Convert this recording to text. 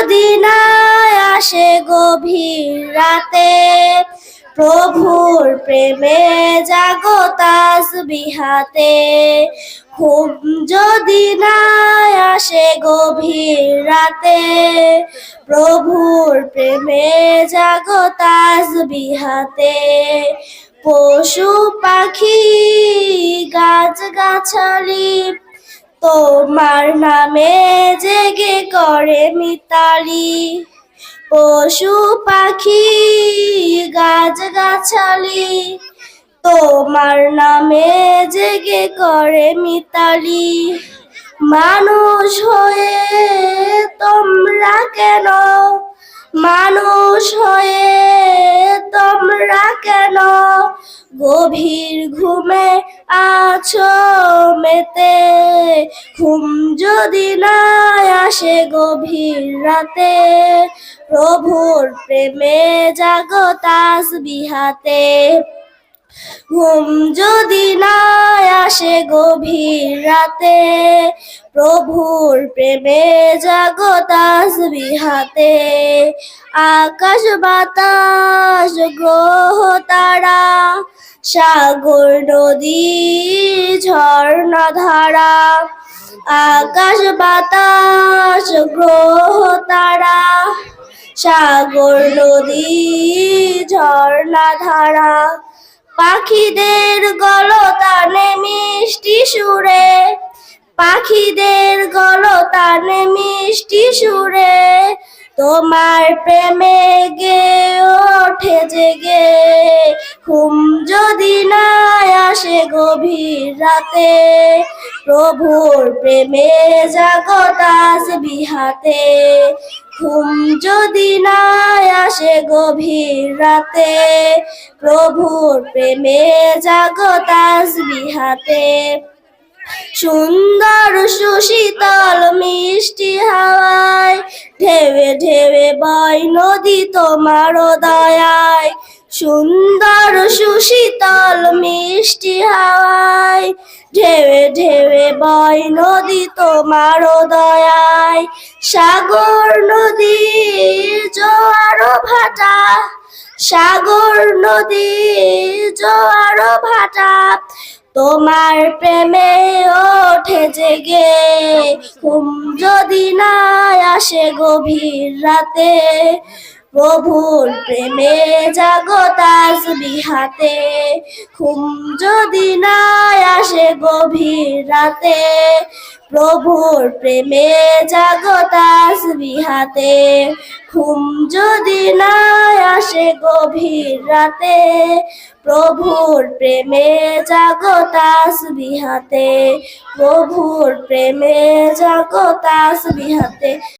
যদি না আসে গভীর রাতে, প্রভুর প্রেমে জাগো তাসবিহাতে ঘুম যদি না আসে গভীর রাতে, প্রভুর প্রেমে জাগো তাসবিহাতে পশু পাখি, গাছ গাছালি তোমার নামে জেগে করে মিতালি। পশু পাখি গাছ গাছালি তোমার নামে জেগে করে মিতালি। মানুষ হয়ে তোমরা কেন? মানুষ হয়ে তোমরা কেন? গভীর ঘুমে আছো মেতে ঘুম যদি না আসে গভীর রাতে, প্রভুর প্রেমে জাগো তাসবিহাতে ঘুম যদি না আসে গভীর রাতে, প্রভুর প্রেমে জাগো তাসবিহাতে আকাশ বাতাস, গ্রহ তারা সাগর নদী ঝর্ণা ধারা আকাশ বাতাস, গ্রহ তারা। সাগর নদী ঝর্ণা ধারা পাখিদের গলতানে মিষ্টি সুরে। পাখিদের গলতানে মিষ্টি সুরে। তোমার প্রেমে গে ওঠে জেগে গভীর রাতে প্রভুর প্রেমে জাগতাস বিহাতে। ঘুম যদি না আসে গভীর রাতে, প্রভুর প্রেমে জাগতাস বিহাতে। সুন্দর সুশীতল মিষ্টি হাওয়ায় ঢেবে ঢেবে বয় নদী তোমার দয়ায়। সুন্দর সুশীতল মিষ্টি হাওয়ায় ঢেবে ঢেবে বয় নদী তোমার দয়ায়। সাগর নদীর জোয়ার ভাটা, সাগর নদীর জোয়ার ভাটা, তোমার প্রেমে ওঠে জেগে। ঘুম যদি না আসে গভীর রাতে প্রভুর প্রেমে জাগতাস বিহাতে ঘুম যদি না আসে গভীর রাতে, প্রভুর প্রেমে জাগতাস বিহাতে ঘুম যদি না আসে গভীর রাতে, প্রভুর প্রেমে জাগতাস বিহাতে প্রভুর প্রেমে জাগতাস বিহাতে